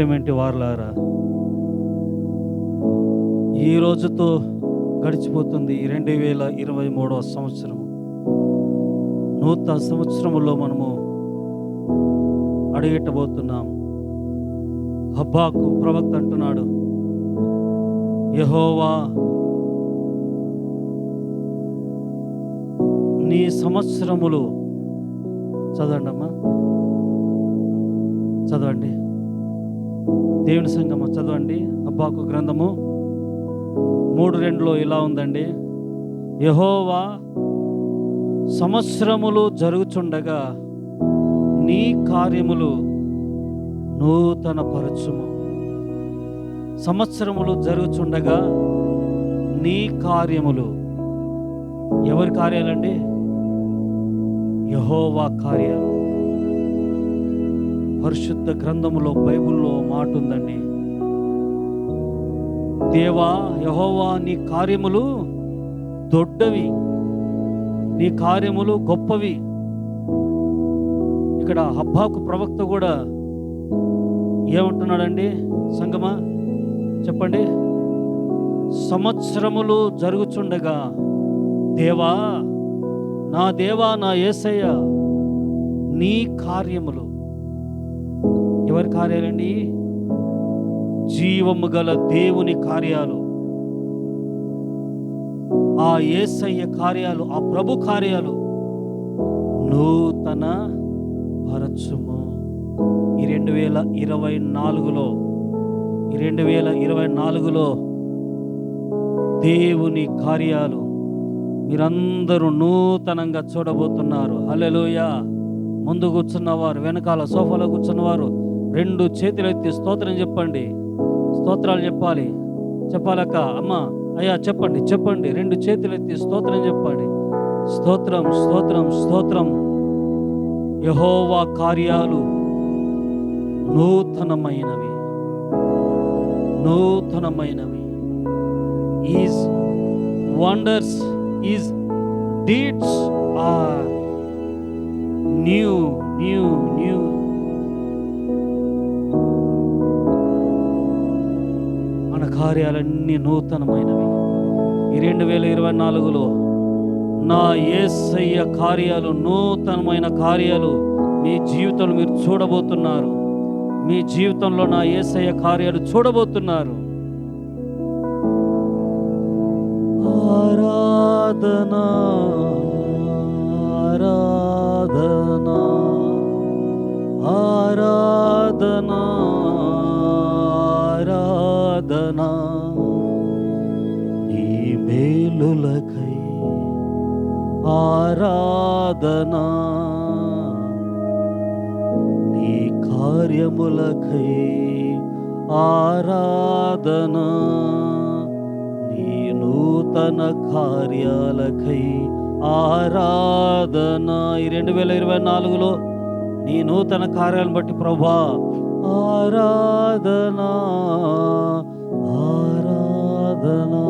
ప్రేమేంటి వారులారా? ఈ రోజుతో గడిచిపోతుంది రెండు వేల ఇరవై మూడవ సంవత్సరం నూతన సంవత్సరములో మనము అడిగెట్టబోతున్నాం హబ్బాకు ప్రవక్త అంటున్నాడు యహోవా నీ సంవత్సరములు చదవండి అమ్మా చదవండి. దేవుని సంఘము చదవండి. అబ్బాకు గ్రంథము మూడు రెండులో ఇలా ఉందండి. యహోవా సంవత్సరములు జరుగుచుండగా నీ కార్యములు నూతన పరచుము సంవత్సరములు జరుగుచుండగా నీ కార్యములు ఎవరి కార్యాలండి? యహోవా కార్యాలు. పరిశుద్ధ గ్రంథములో బైబిల్లో మాట ఉందండి దేవా యహోవా నీ కార్యములు దొడ్డవి. నీ కార్యములు గొప్పవి. ఇక్కడ హబ్బాకు ప్రవక్త కూడా ఏమంటున్నాడండి? సంగమా చెప్పండి. సంవత్సరములు జరుగుచుండగా దేవా నా దేవా నా యేసయ్య నీ కార్యములు. ఎవరి కార్యాలండి? జీవము గల దేవుని కార్యాలు. ఆ యేసయ్య కార్యాలు ఆ ప్రభు కార్యాలు నూతన పరచుము. ఈ రెండు వేల ఇరవై నాలుగులో ఈ రెండు వేల ఇరవై నాలుగులో దేవుని కార్యాలు మీరందరూ నూతనంగా చూడబోతున్నారు. హల్లెలూయా. ముందు కూర్చున్నవారు వెనకాల సోఫాలో కూర్చున్నవారు రెండు చేతులెత్తి స్తోత్రం చెప్పండి. స్తోత్రాలు చెప్పాలి. చెప్పాలక్క అమ్మ అయ్యా చెప్పండి చెప్పండి. రెండు చేతులెత్తి స్తోత్రం చెప్పండి. స్తోత్రం స్తోత్రం స్తోత్రం. యహోవా కార్యాలు నూతనమైనవి. నూతనమైనవి. His wonders his deeds are new new new కార్యాలన్నీ నూతనమైనవి. ఈ రెండు వేల ఇరవై నాలుగులో నా ఏసయ్య కార్యాలు నూతనమైన కార్యాలు మీ జీవితంలో మీరు చూడబోతున్నారు. మీ జీవితంలో నా ఏసయ్య కార్యాలు చూడబోతున్నారు. ఆరాధనా ఆరాధనా ఆరాధనా. ఆరాధనా నీ మేలులకై ఆరాధనా? నీ కార్యములకై ఆరాధనా? నీ నూతన కార్యాలకై ఆరాధన? ఈ రెండు వేల ఇరవై నాలుగులో నీ నూతన కార్యాలను బట్టి ప్రభా ఆరా ఆరాధనా ఆరాధనా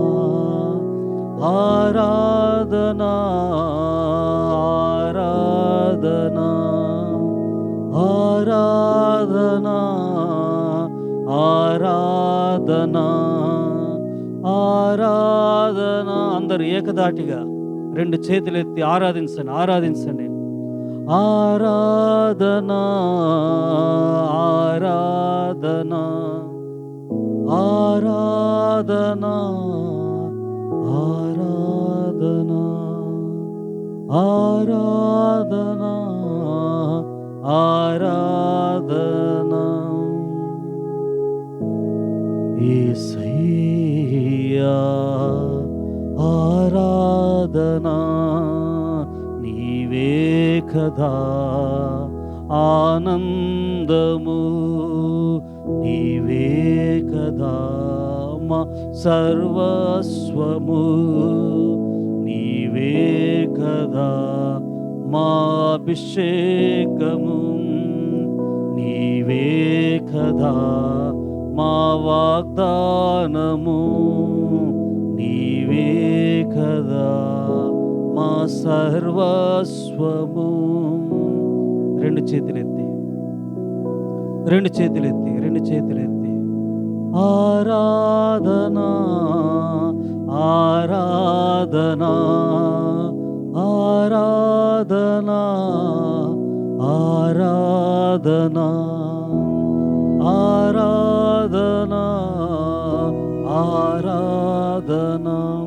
ఆరాధనా ఆరాధన ఆరాధనా ఆరాధన ఆరాధన. అందరు ఏకదాటిగా రెండు చేతులెత్తి ఆరాధించండి ఆరాధించండి. ఆరాధన ఆరాధన ఆరాధన ఆరాధన ఆరాధన ఆరాధన ఏసయ్యా ఆరాధనా నీవే కదా ఆనందము నీవే కదా మా సర్వస్వము నీవే కదా మా అభిషేకము నీవే కదా మా వాగ్దానము నీవే కదా మా సర్వస్వము. రెండు చేతులెత్తి. రెండు చేతులెత్తి రెండు చేతులెత్తి. ఆరాధనా ఆరాధనా ఆరాధనా ఆరాధనా ఆరాధనా ఆరాధనా.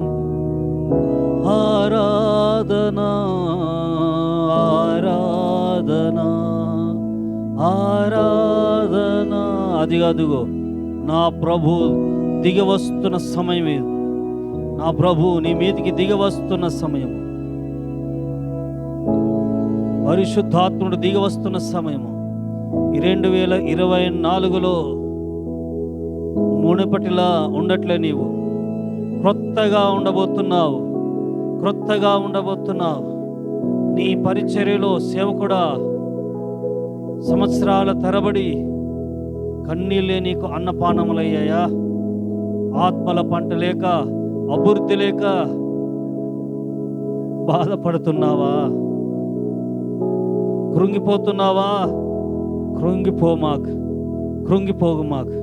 ఆరాధనా ఆరాధనా ఆరాధనా. అది అదుగో నా ప్రభు దిగి వస్తున్న సమయం ఇది. నా ప్రభు నీ మీదికి దిగి వస్తున్న పరిశుద్ధాత్ముడు దిగి వస్తున్న సమయము. రెండు వేల ఇరవై నాలుగులో మునిపటిలా ఉండట్లే నీవు. క్రొత్తగా ఉండబోతున్నావు. క్రొత్తగా ఉండబోతున్నావు. నీ పరిచర్యలో సేవకుడా సంవత్సరాల తరబడి కన్నీళ్ళే నీకు అన్నపానములయ్యాయా? ఆత్మల పంట లేక అభివృద్ధి లేక బాధపడుతున్నావా? కృంగిపోతున్నావా? కృంగిపోమాక్ కృంగిపోగుమాక్.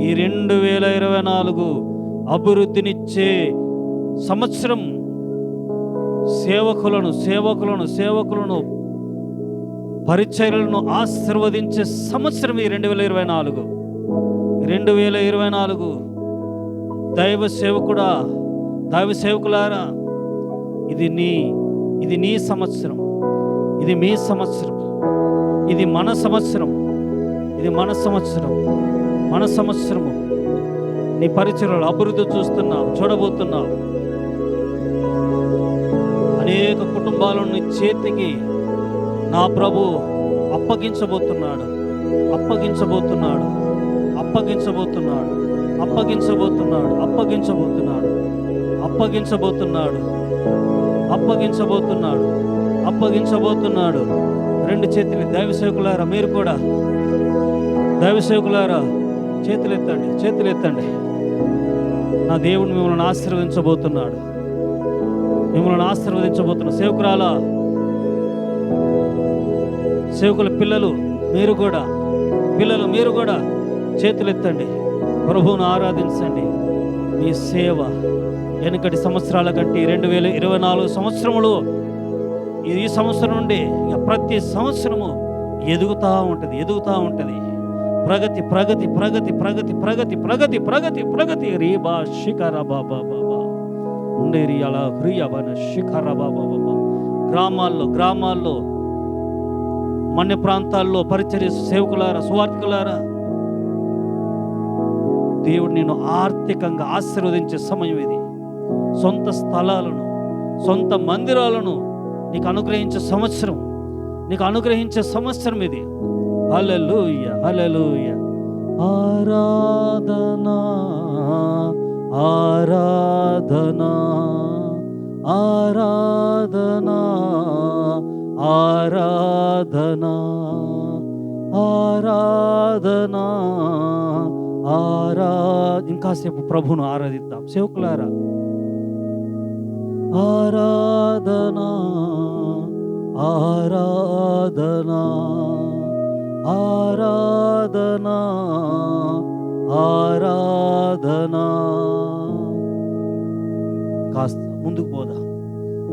ఈ రెండు వేల ఇరవై నాలుగు అభివృద్ధినిచ్చే సంవత్సరం సేవకులను సేవకులను సేవకులను పరిచయలను ఆశీర్వదించే సంవత్సరం ఈ రెండు వేల ఇరవై నాలుగు. రెండు వేల ఇరవై నాలుగు దైవ సేవకుడా దైవ సేవకులారా ఇది నీ ఇది నీ సంవత్సరం. ఇది మీ సంవత్సరం. ఇది మన సంవత్సరం. ఇది మన సంవత్సరం. మన సంవత్సరము. నీ పరిచయలు అభివృద్ధి చూస్తున్నావు చూడబోతున్నావు అనేక నీ చేతికి నా ప్రభు అప్పగించబోతున్నాడు. అప్పగించబోతున్నాడు. అప్పగించబోతున్నాడు. అప్పగించబోతున్నాడు. అప్పగించబోతున్నాడు. అప్పగించబోతున్నాడు. అప్పగించబోతున్నాడు. అప్పగించబోతున్నాడు. రెండు చేతులు దైవ సేవకులారా మీరు కూడా దైవ సేవకులారా చేతులు ఎత్తండి చేతులు ఎత్తండి. నా దేవుడు మిమ్మల్ని ఆశీర్వదించబోతున్నాడు. మిమ్మల్ని ఆశీర్వదించబోతున్న సేవకురాల సేవకుల పిల్లలు మీరు కూడా పిల్లలు మీరు కూడా చేతులెత్తండి. ప్రభువును ఆరాధించండి. మీ సేవ వెనుకటి సంవత్సరాల కంటే రెండు వేల ఇరవై నాలుగు సంవత్సరములు ఈ సంవత్సరం నుండి ఇక ప్రతి సంవత్సరము ఎదుగుతూ ఉంటుంది ఎదుగుతూ ఉంటుంది. ప్రగతి ప్రగతి ప్రగతి ప్రగతి ప్రగతి ప్రగతి ప్రగతి ప్రగతి రీబా శిఖర బాబా బాబా ఉండే అలా హ్రియబన శిఖరబాబా గ్రామాల్లో గ్రామాల్లో మన్య ప్రాంతాల్లో పరిచర్య సేవకులారా సువార్థికులారా దేవుడు నేను ఆర్థికంగా ఆశీర్వదించే సమయం ఇది. సొంత స్థలాలను సొంత మందిరాలను నీకు అనుగ్రహించే సంవత్సరం నీకు అనుగ్రహించే సంవత్సరం ఇది. హల్లెలూయ హల్లెలూయ. ఆరాధనా ఆరాధనా ఆరాధనా ఆరాధనా ఆరాధనా ఆరా ఇంకాసేపు ప్రభును ఆరాధిద్దాం. సేవకులారా ఆరాధనా ఆరాధనా ఆరాధనా ఆరాధనా. కాస్త ముందుకు పోదాం.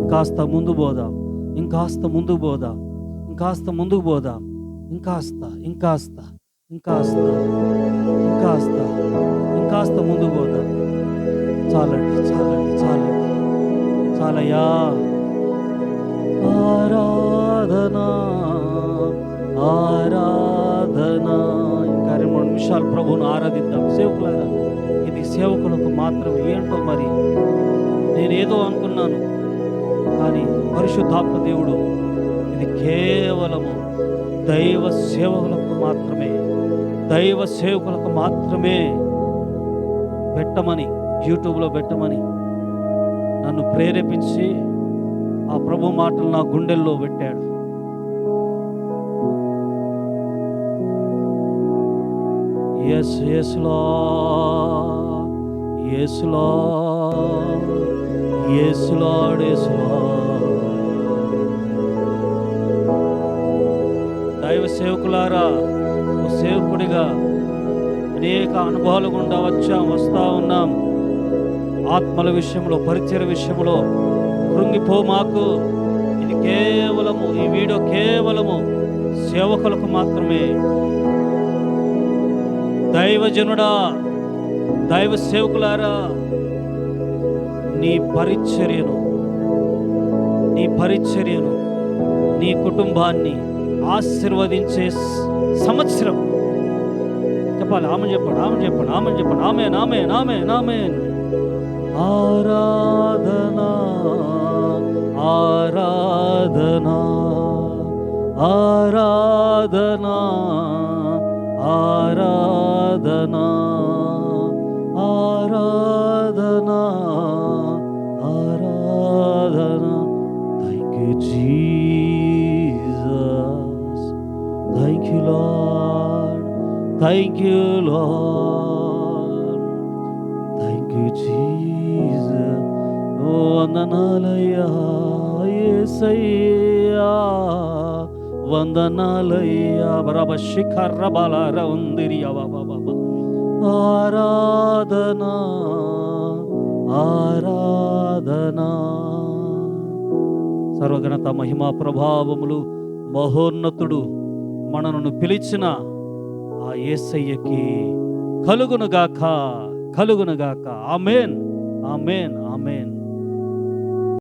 ఇంకాస్త ముందు పోదాం. ఇంకాస్త ముందుకు పోదాం. ఇంకాస్త ముందుకు పోదాం. ఇంకాస్త ఇంకాస్త ఇంకాస్త ఇంకాస్త ఇంకాస్త ముందుకు పోదాం. చాలండి చాలండి చాలండి. చాలయ్యా. ఆరాధనా ఆరాధనా. ఇంకా రెండు మూడు నిమిషాలు ప్రభువును ఆరాధిద్దాం. సేవకులారా ఇది సేవకులకు మాత్రమే ఏంటో మరి? నేనేదో అనుకున్నాను కానీ పరిశుద్ధాత్మ దేవుడు ఇది కేవలము దైవ సేవకులకు మాత్రమే దైవ సేవకులకు మాత్రమే పెట్టమని యూట్యూబ్లో పెట్టమని నన్ను ప్రేరేపించి ఆ ప్రభు మాటలు నా గుండెల్లో పెట్టాడు. ఎస్ ఎస్లా యేసులా ఎస్లా దైవ సేవకులారా సేవకుడిగా అనేక అనుభవాలు గుండా వచ్చాం వస్తా ఉన్నాం. ఆత్మల విషయంలో పరిచయ విషయంలో కృంగిపో మాకు. ఇది కేవలము ఈ వీడియో కేవలము సేవకులకు మాత్రమే. దైవజనుడా దైవ సేవకులారా నీ పరిచర్యను నీ పరిచర్యను నీ కుటుంబాన్ని ఆశీర్వదించే సంవత్సరం. చెప్పాలి ఆమె చెప్పండి ఆమె చెప్పండి ఆమె చెప్పండి ఆమె నామే నామే నామే ఆరాధనా ఆరాధనా ఆరాధనా ఆరాధనా. ఆరాధనా ఆరాధనా thank you Jesus thank you Lord thank you Lord thank you Jesus ఓ వందనాలయ్యా యేసయ్యా వందనాలయ్యా బరబ శిఖర బలార ఉందిరియా బాబా బాబా ఆరాధనా ఆరాధనా. సర్వగణత మహిమా ప్రభావములు మహోన్నతుడు మనను పిలిచిన ఆ ఏసయ్యకి కలుగునుగాక కలుగునుగాక. Amen amen amen.